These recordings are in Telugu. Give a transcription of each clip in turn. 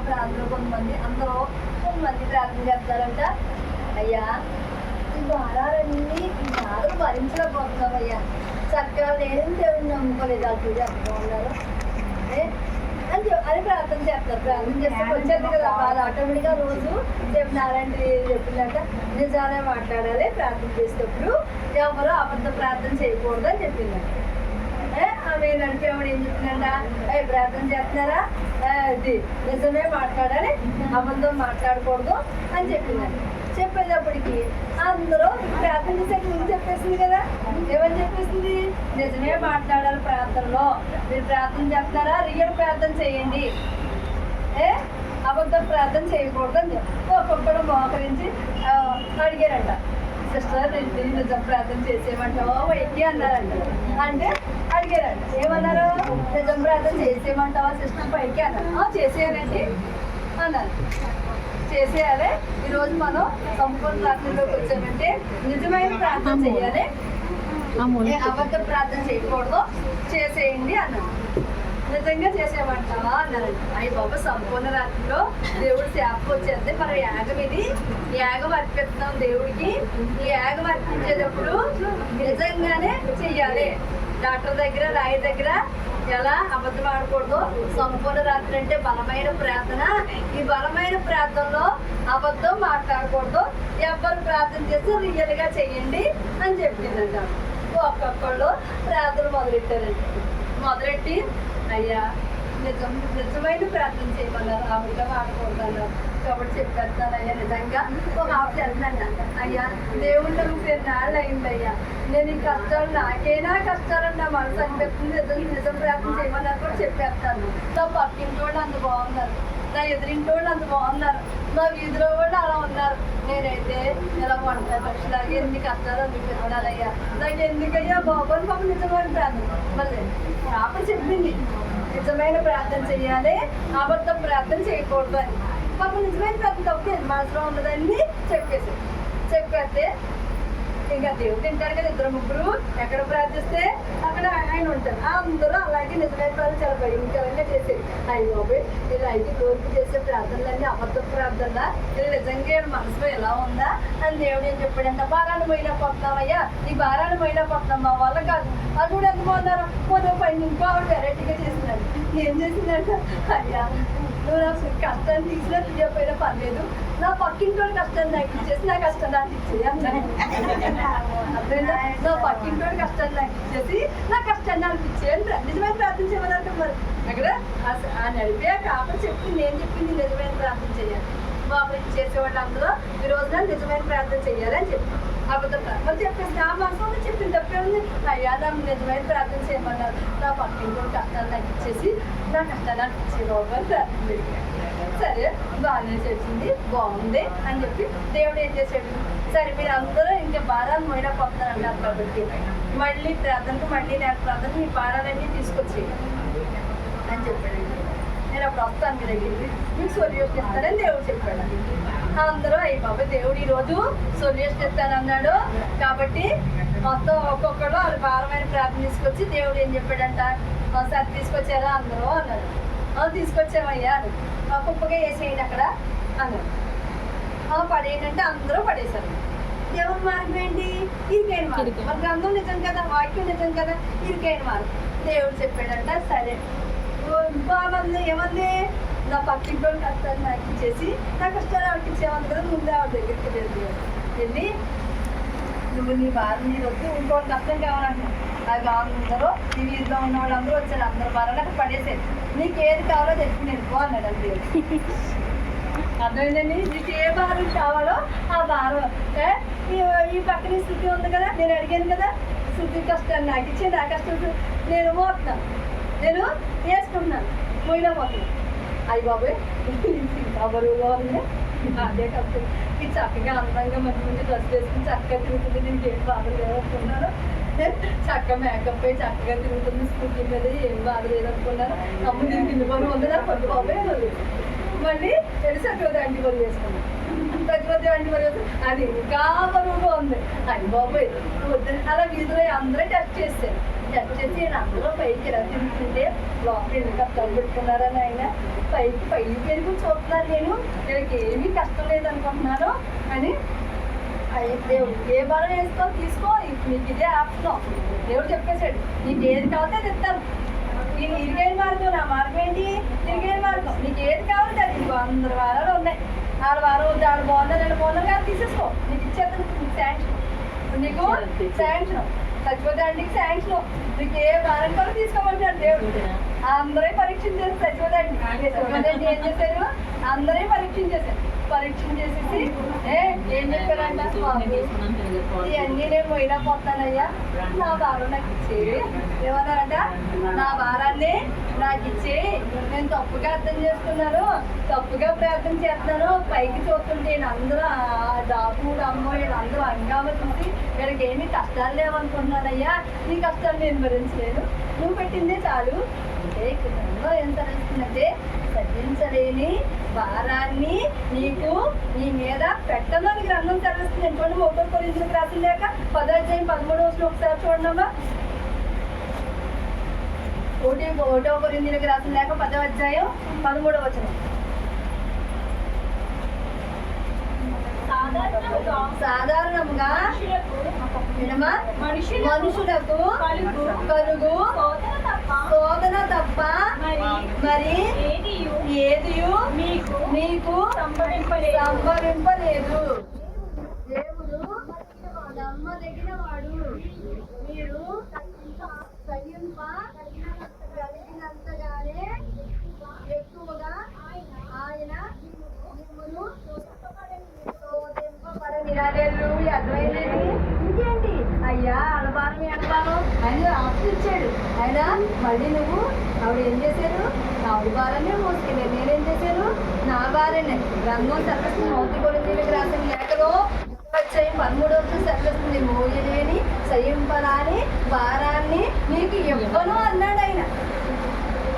ప్రార్థన కొంతమంది అందరూ కొంతమంది ప్రార్థన చేస్తారంట. అయ్యా ఈ భారాలన్నీ ఈ భారం భరించలేకపోతున్నామయ్యా చక్కగా నేను దేవుడిని నమ్ముకోలేదు అది బాగున్నారు ఏ? అని అని ప్రార్థన చేస్తారు. ప్రార్థన చేస్తే వచ్చేది కదా బాధ ఆటోమేటిక్గా రోజు నారాయణ చెప్పిందంట. నిజాలే మాట్లాడాలి ప్రార్థన చేసేటప్పుడు ఎవరు అబద్ధ ప్రార్థన చేయకూడదు అని చెప్పిందంట. ఏ, ఆమె నడిపేవాడు ఏం చెప్పిందంట ప్రార్థన చేస్తున్నారా? ఇది నిజమే మాట్లాడాలి అబద్ధం మాట్లాడకూడదు అని చెప్పిందండి. చెప్పేటప్పటికి అందరూ ప్రార్థన చేసేకి ముందు చెప్పేసింది కదా? ఏమని చెప్పేసింది? నిజమే మాట్లాడాలి ప్రార్థనలో. మీరు ప్రార్థన చేస్తున్నారా? రియల్ ప్రార్థన చేయండి. ఏ అబద్ధం ప్రార్థన చేయకూడదు అని ఒక్కొక్కడు మోకరించి అడిగారంట. సిస్టర్ నేను నిజం ప్రార్థన చేసేయమంటావా? వైద్య అన్నారంట. అంటే అడిగారండి. ఏమన్నారు? నిజం ప్రార్థన చేసేయమంటావా సిస్టర్? పైకి అన్నారు. చేసేయాలండి. అన్నారు. చేసేయాలి. ఈరోజు మనం సంపూర్ణ ప్రార్థనలోకి వచ్చామంటే నిజమైన ప్రార్థన చేయాలి. అబద్ధ ప్రార్థన చేయకూడదు. చేసేయండి అన్నారు. నిజంగా చేసేమంటావా అన్నారు అయ్యి బాబా సంపూర్ణ రాత్రిలో దేవుడు శాపం వచ్చేస్తే మన యాగం ఇది. యాగం అర్పిస్తాం దేవుడికి. ఈ యాగం అర్పించేటప్పుడు నిజంగానే చెయ్యాలి. డాక్టర్ దగ్గర రాయి దగ్గర ఎలా అబద్ధం ఆడకూడదు? సంపూర్ణ రాత్రి అంటే బలమైన ప్రార్థన. ఈ బలమైన ప్రార్థనలో అబద్ధం మాట్లాడకూడదు. ఎవరు ప్రార్థన చేస్తే రియల్గా చెయ్యండి అని చెప్పిందంట. ఒక్కొక్కళ్ళు ప్రార్థన మొదలెట్టారండి. మొదలెట్టి అయ్యా నిజం నిజమైన ప్రార్థన చేయమన్నారు. ఆవిడగా వాడకూడదన్నారు కాబట్టి చెప్పేస్తాను అయ్యా నిజంగా ఒక ఆవిడ వెళ్తాను అయ్యా దేవుళ్ళు ముప్పై నాళ్ళు అయింది అయ్యా నేను ఈ కష్టాలు నాకైనా కష్టాలని నా మనసు అనిపిస్తుంది. నిజం నిజం ప్రార్థన చేయమన్నారు కూడా చెప్పేస్తాను. నా పక్కింటి వాళ్ళు అంత బాగున్నారు. నా ఎదురింటి వాళ్ళు అంత బాగున్నారు. నా వీధిలో వాళ్ళు అలా ఉన్నారు. నేనైతే ఇలా వంట పక్షులాగా ఎన్ని కష్టాలు అయ్యా నాకు ఎందుకయ్యా బాబోని పాప నిజమైన ప్రార్థన మళ్ళీ పాప చెప్పింది. నిజమైన ప్రార్థన చేయాలి అబద్ధం ప్రార్థన చేయకూడదు అని. పాప నిజమైన తప్పు తప్పు మనసులో ఉన్నదాన్ని చెప్పేసి. చెప్పేస్తే ఇంకా దేవుడు తింటాడు కదా ఇద్దరు ముగ్గురు. ఎక్కడ ప్రార్థిస్తే అక్కడ ఆయన ఉంటారు. అందరూ అలాగే నిజమైన వాళ్ళు చాలా భయంకరంగా చేసేది. అయ్యో వీళ్ళు ఇలా అయితే కోరిక చేసే ప్రార్థనలన్నీ అబద్ధ ప్రార్థన వీళ్ళు నిజంగా మనసులో ఎలా ఉందా? అని దేవుడు ఏం చెప్పాడంట భారాన్ని పోయినా పోతున్నామయ్యా ఈ భారాన్ని పోయినా పోతున్నాం మా వల్ల కాదు. అది కూడా ఎంత బాగున్నారు పోతే పైన ఇంకో ఆవిడ వెరైటీగా చేసినాడు ఏం చేసిందంట? అయ్యా నువ్వు నా కష్టాన్ని తీసినా తీయకపోయినా పర్లేదు. నా పక్కింటోడి కష్టం నాకు ఇచ్చేసి నా కష్టం నాకు ఇచ్చేయి అన్నాడు. అర్థమైందా? నా పక్కింటోడి కష్టం నాకు ఇచ్చేసి నా కష్టం నాకు ఇచ్చేయి నిజమైన ప్రార్థన చేయమని మరి. అక్కడ ఆ- ఆ నడిపే కాపని చెప్పింది నేను చెప్పింది నిజమైన ప్రార్థన చేయాలి. బాబు చేసే అందులో ఈ రోజున నిజమైన ప్రార్థన చెయ్యాలని చెప్పాను అబద్ధం ప్రార్థన మరి చెప్పేసి నా మనసులో చెప్పింది తప్పే ఉంది. అయ్యా నిజమైన ప్రార్థన చేయమన్నారు నా పక్కన కష్టాన్ని నాకు ఇచ్చేసి నా కష్టాలు నాకు ఇచ్చే ప్రార్థన సరే బాగానే చేసింది. బాగుంది అని చెప్పి దేవుడు ఏం చేసాడు సరే మీరు అందరూ ఇంకా భారాలు మొయినా పంపుతారు అన్నారు కాబట్టి మళ్ళీ ప్రార్థనకు మళ్ళీ నేను ప్రార్థన మీ భారాలన్నీ తీసుకొచ్చి అని చెప్పాడు నేను అప్పుడు వస్తాను మీ దగ్గరికి మీకు సొల్యూషన్ ఇస్తానని దేవుడు చెప్పాడు. అందరూ అయ్యి బాబా దేవుడు ఈరోజు సొల్యూషన్ ఇస్తానన్నాడు కాబట్టి మొత్తం ఒక్కొక్కడు వాళ్ళ భారమైన ప్రార్థన తీసుకొచ్చి దేవుడు ఏం చెప్పాడంట? ఒకసారి తీసుకొచ్చారా? అందరూ అన్నాడు "ఆ, తీసుకొచ్చామయ్యా అని "ఆ, కుప్పగా వేసేయండి అక్కడ అన్నాడు "ఆ, పడేయండి అంటే అందరూ పడేశారు. ఎవరి మార్గం ఏంటి? ఇరికైన మార్గం. మన గ్రంథం నిజం కదా? వాక్యం నిజం కదా? ఇరికైన మార్గం. దేవుడు చెప్పాడంట సరే ఓ, బాగుంది ఏమంది నా పక్కింటోళ్ళు కష్టాలు నాకు ఇచ్చేసి నా కష్టాలు ఆవిడకి ఇచ్చేవాళ్ళు కదా ముందే ఆవిడ దగ్గరికి వెళ్ళి వెళ్ళి నువ్వు నీ బాధ మీరు వద్దు ఇంకోటి కష్టం కావాలంటున్నావు అది అందరూ ఈ వీధిలో ఉన్న వాళ్ళందరూ వచ్చారు అందరూ నాకు పడేసారు నీకు ఏది కావాలో తెచ్చి నేను పో అన్నాడు అంతే. అర్థమైందండి? నీకు ఏ భారం కావాలో ఆ భారం ఈ- ఈ పక్కన స్థితి ఉంది కదా నేను అడిగాను కదా స్థితి కష్టాన్ని నాకు ఇచ్చే నా కష్టం నేను మోతున్నాను నేను వేసుకున్నాను. పోయినా పోతున్నాను అయ్యి బాబు ఇంకా ఉంది అదే కష్టం ఈ చక్కగా అందంగా మంచి మంచి డ్రెస్ వేసుకుని చక్కగా తిరుగుతుంది. నేను ఏం బాధ లేదనుకున్నాను చక్కగా మేకప్ అయి చక్కగా తిరుగుతుంది. స్కూటీ మీద ఏం బాధ లేదనుకున్నాను అమ్మ దీనికి ఇల్లు పని ఉంది నాకు పట్టు బాబాయ్. మళ్ళీ తెలిసి అక్కడ అంటి పనులు వేసుకున్నాను ప్రతిపతి అండి మరి అది ఇంకా బరువుగా ఉంది. అది బాబోయ్ వద్దని అలా వీధిలో అందరూ టెస్ట్ చేశారు. టచ్ చేసి నేను అందరూ పైకి ఎలా తిరుగుతుంటే లోపల ఎన్ని కష్టాలు పెట్టుకున్నారని ఆయన పైకి పైకి పెరుగు చూస్తున్నాను నేను. వీళ్ళకి ఏమీ కష్టం లేదనుకుంటున్నాను అని. దేవుడు ఏ బలం వేసుకో తీసుకో. నీకు ఇదే ఆప్షన్. దేవుడు చెప్పేశాడు నీకు ఏది కావాలో అది ఇస్తాను. నేను ఇరిగైన మార్గం నా మార్గం ఏంటి? ఇరిగైన మార్గం. నీకు ఏది కావాలో అది నీకు వారాలు నాలుగు వారం ఉంది ఆడు బాగుందా రెండు బాగుందా కానీ తీసేసుకో. నీకు ఇచ్చేస్తాను నీకు శాంక్షన్ నీకు శాంక్షన్ చచ్చిపోతే నీకు శాంక్షన్ నీకు ఏ వారం కూడా తీసుకోమంటాడు దేవుడు. అందరూ పరీక్షించారు చచ్చిపోదండి చచ్చిపోదండి ఏం చేశారు? అందరూ పరీక్షించేశారు. పరీక్షించేసేసి ఏ ఏం చెప్పారంట? ఇవన్నీ నేను పోయినా పోతానయ్యా. నా భారం నాకు ఇచ్చేవి ఏమన్నారంట? నా భారాన్ని నాకు ఇచ్చేయి నేను తప్పుగా అర్థం చేసుకున్నాను తప్పుగా ప్రార్థన చేస్తున్నాను. పైకి చూస్తుంటే అందరూ ఆ దాపుడు అమ్మ వీళ్ళందరూ అంగామ చూసి వీళ్ళకి ఏమీ కష్టాలు లేవనుకుంటున్నానయ్యా. నీ కష్టాలు నేను భరించలేను. నువ్వు పెట్టిందే చాలు. అంటే ఎంత ఏం తెలుస్తుందంటే సహించలేని భారాన్ని నీకు నీ మీద పెట్టను అని గ్రంథం చూడండి ఒకటో కొరిందులకు రాసిన లేక పదాధ్యాయం పదమూడు వచ్చిన ఒకసారి చూడండి అమ్మా ఒకటి ఒకటో కొరిందులకు రాసిన లేక పదో అధ్యాయం పదమూడవ వచనం. సాధారణంగా మనుషులకు కలుగు శోధన తప్ప మరి ఏదియు? మీకు మీకు సంభవింపలేదు. సంభవింపలేదు దేవుడు నమ్మదగిన వాడు మీరు సహింప కలిగినంతగానే ఎక్కువగా ఆయన మిమ్మును శోధింపబడని. హల్లెలూయా. అర్థమైందండి? ఇంకేంటి అయ్యా అడబారం ఎడబారం ఆయన ఆప్షన్ ఇచ్చాడు ఆయన మళ్ళీ నువ్వు ఆవిడ ఏం చేశారు? ఆవిడ భారాన్ని మోసుకెళ్ళారు నేనేం చేశాను? నా భార్యనే రంగం సరస్వతి మౌతి కొరిందీలకు రాసిన లేఖలో వచ్చాయి పదమూడు వచ్చి సరస్వతి మోయలేని సహింపరాని భారాన్ని నీకు ఇవ్వను అన్నాడు ఆయన.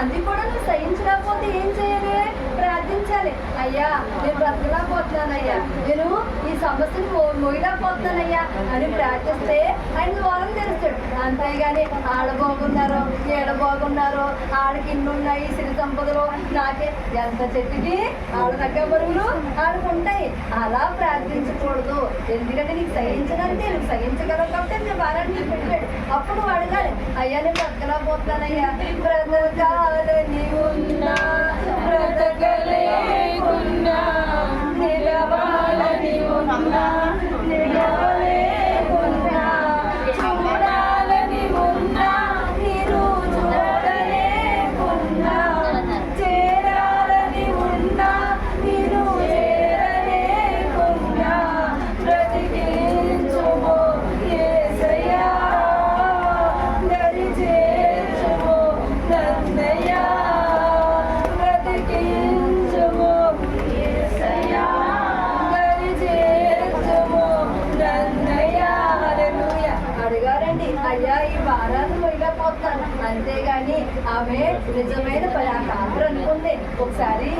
అది కూడా నువ్వు సహించలేకపోతే ఏం చేయాలి? ప్రార్థించాలి. అయ్యా నేను బ్రతకలేకపోతున్నానయ్యా నేను ఈ సమస్యను మో మోయలేకపోతున్నానయ్యా అని ప్రార్థిస్తే ఆయన ద్వారం తెలుస్తాడు. అంతేగాని ఆడ బాగున్నారో ఏడ బాగున్నారో ఆడకి ఇన్ని ఉన్నాయి సిరి సంపదలు నాకే ఎంత చెట్టుకి ఆడ తగ్గ బరువులు ఆడుకుంటాయి అలా ప్రార్థించకూడదు. ఎందుకంటే నీకు సహించడానికి నువ్వు సహించగలవు కాబట్టి నేను వారాన్ని పెట్టాడు అప్పుడు అడగాలి అయ్యా నేను బ్రతకలేకపోతున్నానయ్యా బ్రతకాలని నిలవాలని ఉన్నా. ఆమె నిజమైన పరాకారు అనుకుంది. ఒకసారి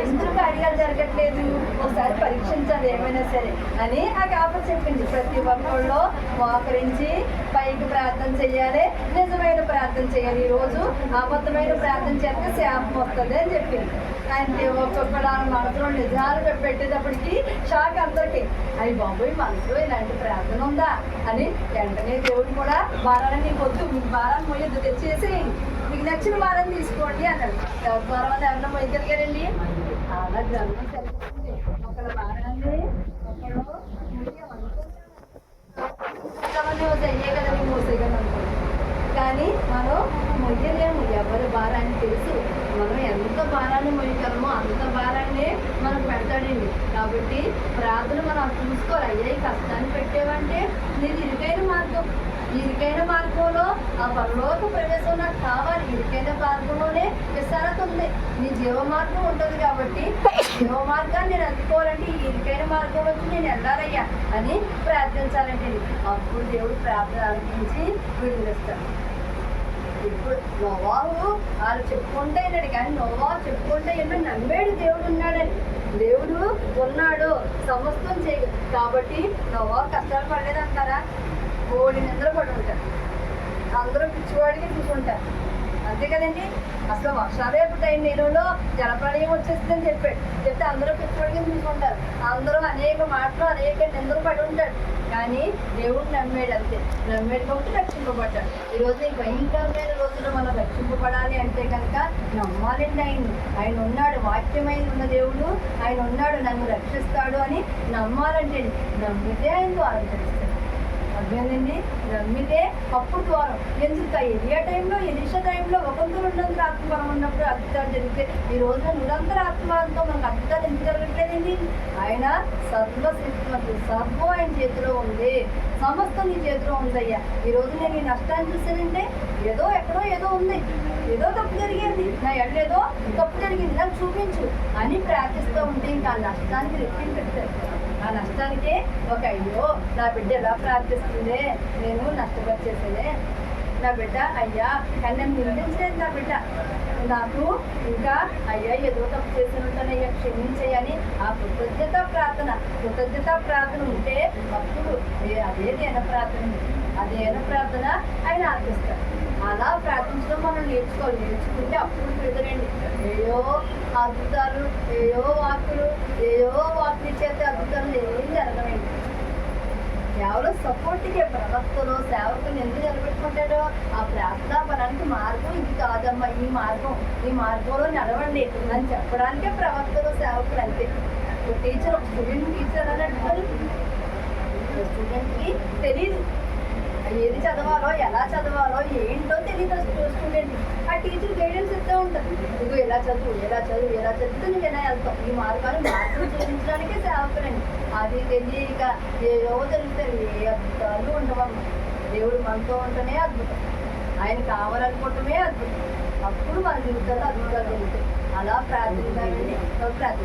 ఎందుకు అడిగాలు జరగట్లేదు? ఒకసారి పరీక్షించాలి ఏమైనా సరే అని ఆ కాపర్ చెప్పింది. ప్రతి ఒక్కళ్ళు మోకరించి పైకి ప్రార్థన చేయాలి. నిజమైన ప్రార్థన చేయాలి. ఈ రోజు అబద్ధమైన ప్రార్థన చేస్తే శాపం వస్తుంది అని చెప్పింది. అంటే ఒక్కొక్కడు మనసులో నిజాలు పెట్టేటప్పటికి షాక్ అందరికి. అవి బాబోయ్ మనసులో ఇలాంటి ప్రార్థన ఉందా? అని వెంటనే దేవుడు కూడా భారాన్ని నీకు వద్దు. భారాన్ని మొయ్యొద్దు తెచ్చేసి నచ్చిన భారం తీసుకోండి అన్నాడు. ఎవరి ఎవరన్నా అది ఎవరన్నా అలా గ్రంథం సరిపోతుంది. ఒకళ్ళ భారాన్ని ఒకళ్ళు అయ్యే కదా నేను మోసేయగలను కానీ మనం మొయ్యలేము. ఎవరి భారాన్ని తెలుసు. మనం ఎంత భారాన్ని మొయ్యగలమో అంత భారాన్ని మనం పెడతాడండి. కాబట్టి ప్రార్థన మనం చూసుకోవాలి. అయ్యా ఈ కష్టాన్ని పెట్టేవంటే నీది ఇరుకైన మార్గం. ఇరుకైన మార్గంలో ఆ పరలోక ప్రవేశం నాకు కావాలి. ఇరుకైన మార్గంలోనే విశాలత ఉంది. నీ జీవ మార్గం ఉంటుంది కాబట్టి జీవ మార్గాన్ని నేను అందుకోవాలంటే ఈ ఇరుకైన మార్గంలో నేను వెళ్ళాలయ్యా అని ప్రార్థించాలంటే అప్పుడు దేవుడు ప్రార్థన ఆలకించి విడుదలిస్తాడు. ఇప్పుడు నోవాహు వాళ్ళు చెప్పుకుంటే అయినాడు కానీ నోవా చెప్పుకుంటే ఎన్నో నమ్మాడు దేవుడు ఉన్నాడని. దేవుడు ఉన్నాడు సమస్తం చేయ కాబట్టి నోవా కష్టాలు పడలేదంటారా? కోడి నిద్ర పడి ఉంటారు అందరూ పిచ్చివాడికి చూసుంటారు అంతే కదండి? అసలు వర్షాలే పుట్టాయి నీళ్ళలో జలప్రళయం వచ్చేస్తుందని చెప్పాడు చెప్తే అందరూ పిచ్చివాడికి చూసుకుంటారు. అందరూ అనేక మాటలు అనేక నిందలు పడి ఉంటాడు కానీ దేవుడు నమ్మాడు అంతే. నమ్మాడు కాబట్టి రక్షింపబడ్డాడు. ఈ రోజు ఈ భయంకరమైన రోజుల్లో మనం రక్షింపబడాలి అంటే కనుక నమ్మాలండి ఆయన. ఆయన ఉన్నాడు వాక్యమైన ఉన్న దేవుడు. ఆయన ఉన్నాడు నన్ను రక్షిస్తాడు అని నమ్మాలంటే నమ్మితే ఆయన ద్వారా అదేనండి నమ్మితే అప్పుడు ద్వారం. ఎందుకు ఏ టైంలో? ఎలిషా టైంలో? ఒకరు రెండంతర ఆత్మవరం ఉన్నప్పుడు అద్భుతాలు జరిగితే ఈ రోజున నిరంతర ఆత్మవరంతో మనకు అద్భుతాలు ఎందుకు జరగట్లేదండి? ఆయన సర్వశక్తి సర్వం ఆయన చేతిలో ఉంది. సమస్తం నీ చేతిలో ఉందయ్యా. ఈ రోజు నేను ఈ నష్టాన్ని చూసానంటే ఏదో ఎక్కడో ఏదో ఉంది. ఏదో తప్పు జరిగింది. నా ఎడలో ఏదో తప్పు జరిగింది. నాకు చూపించు అని ప్రార్థిస్తూ ఉంటే ఇంకా ఆ నష్టానికి రెట్టింపెట్టారు ఆ నష్టానికి ఒక అయ్యో నా బిడ్డ ఎలా ప్రార్థిస్తుంది? నేను నష్టపరిచేసేదే. నా బిడ్డ అయ్యా కానీ నన్ను నిందించలేదు నా బిడ్డ. నాకు ఇంకా అయ్యా ఏదో తప్పు చేసి ఉంటానయ్యా క్షమించేయని ఆ కృతజ్ఞత ప్రార్థన కృతజ్ఞత ప్రార్థన ఉంటే అప్పుడు అదే దేన ప్రార్థన అదేన ప్రార్థన ఆయన ఆర్పిస్తారు అలా ప్రార్థించడం మనం నేర్చుకోవాలి. నేర్చుకుంటే అప్పుడు పెడతారండి. ఏయో అద్భుతాలు ఏయో వాక్కులు ఏయో వాక్కులు చేస్తే అద్భుతాలు ఏం జరగలేదు కేవలం సపోర్ట్కి ప్రవక్తలు సేవకులు ఎందుకు నిలబెట్టుకుంటాడో ఆ ప్రార్థనా బలానికి మార్గం ఇది కాదమ్మా ఈ మార్గం ఈ మార్గంలో నడవండి అని చెప్పడానికే ప్రవక్తలు సేవకులు అంతే. ఒక టీచర్ ఒక స్టూడెంట్ టీచర్ అన్నట్టు స్టూడెంట్కి తెలియదు ఏది చదవాలో ఎలా చదవాలో ఏంటో తెలియదు స్టూడెంట్ ఆ టీచర్ గైడెన్స్ ఇస్తూ ఉంటుంది ఇదిగో ఎలా చదువు ఎలా చదువు ఎలా చదివితే నువ్వు ఎలా వెళ్తావు ఈ మార్గాలు మార్పులు చూపించడానికే సేవకులండి అది తెలియక ఏదో జరుగుతాయి ఏ అద్భుతాలు ఉండవమ్మ దేవుడు మనతో ఉంటేనే అద్భుతం. ఆయన కావాలనుకోవటమే అద్భుతం. అప్పుడు మన జీవితాల్లో అద్భుతాలు జరుగుతాయి అలా ప్రార్థించాలండి. ప్రార్థన